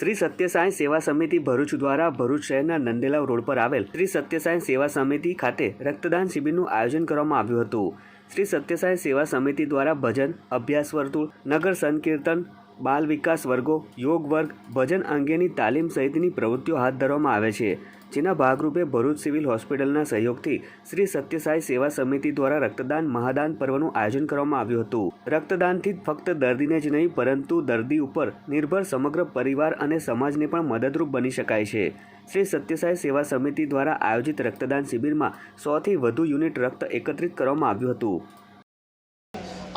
શ્રી સત્યસાઈ સેવા સમિતિ ભરૂચ દ્વારા ભરૂચ શહેરના નંદેલાવ રોડ પર આવેલ શ્રી સત્યસાઈ સેવા સમિતિ ખાતે રક્તદાન શિબિરનું આયોજન કરવામાં આવ્યું હતું. શ્રી સત્યસાઈ સેવા સમિતિ દ્વારા ભજન, અભ્યાસ વર્તુળ, નગર સંકીર્તન બાલ વિકાસ વર્ગો, યોગ વર્ગ, ભજન અંગેની તાલીમ સહિતની પ્રવૃત્તિઓ હાથ ધરવામાં આવે છે. જેના ભાગરૂપે ભરૂચ સિવિલ હોસ્પિટલના સહયોગથી શ્રી સત્યસાઈ સેવા સમિતિ દ્વારા રક્તદાન મહાદાન પર્વનું આયોજન કરવામાં આવ્યું હતું. રક્તદાનથી ફક્ત દર્દીને જ નહીં, પરંતુ દર્દી ઉપર નિર્ભર સમગ્ર પરિવાર અને સમાજને પણ મદદરૂપ બની શકાય છે. શ્રી સત્યસાઈ સેવા સમિતિ દ્વારા આયોજિત રક્તદાન શિબિરમાં સોથી વધુ યુનિટ રક્ત એકત્રિત કરવામાં આવ્યું હતું.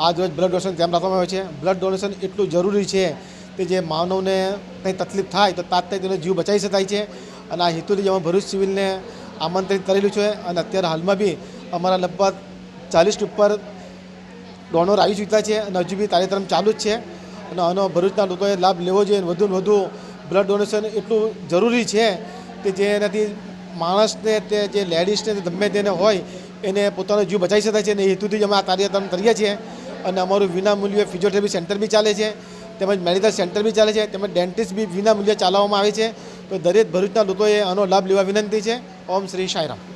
આજ રોજ બ્લડ ડોનેશન કેમ્પ રાખવામાં આવે છે. બ્લડ ડોનેશન એટલું જરૂરી છે કે જે માનવને કંઈ તકલીફ થાય તો તાત્કાલિક તેનો જીવ બચાવી શકાય છે. અને આ હેતુથી અમે ભરૂચ સિવિલને આમંત્રિત કરેલું છે. અને અત્યારે હાલમાં બી અમારા લગભગ ચાલીસ ઉપર ડોનર આવી ચૂક્યા છે અને હજુ બી કાર્યક્રમ ચાલુ જ છે. અને આનો ભરૂચના લોકોએ લાભ લેવો જોઈએ વધુ ને વધુ બ્લડ ડોનેશન એટલું જરૂરી છે કે જેનાથી માણસને તે જે લેડીઝને ગમે તેને હોય એને પોતાનો જીવ બચાવી શકાય છે. અને હેતુથી જ અમે આ કાર્યક્રમ કરીએ છીએ અને અમારું વિના મૂલ્યે ફિઝિયોથેરાપી સેન્ટર બી ચાલે છે, તેમજ મેડિકલ સેન્ટર બી ચાલે છે, તેમજ ડેન્ટિસ્ટ બી વિના મૂલ્યે ચલાવવામાં આવે છે. તો દરેક ભરૂચના લોકોએ આનો લાભ લેવા વિનંતી છે. ઓમ શ્રી સાંઈરામ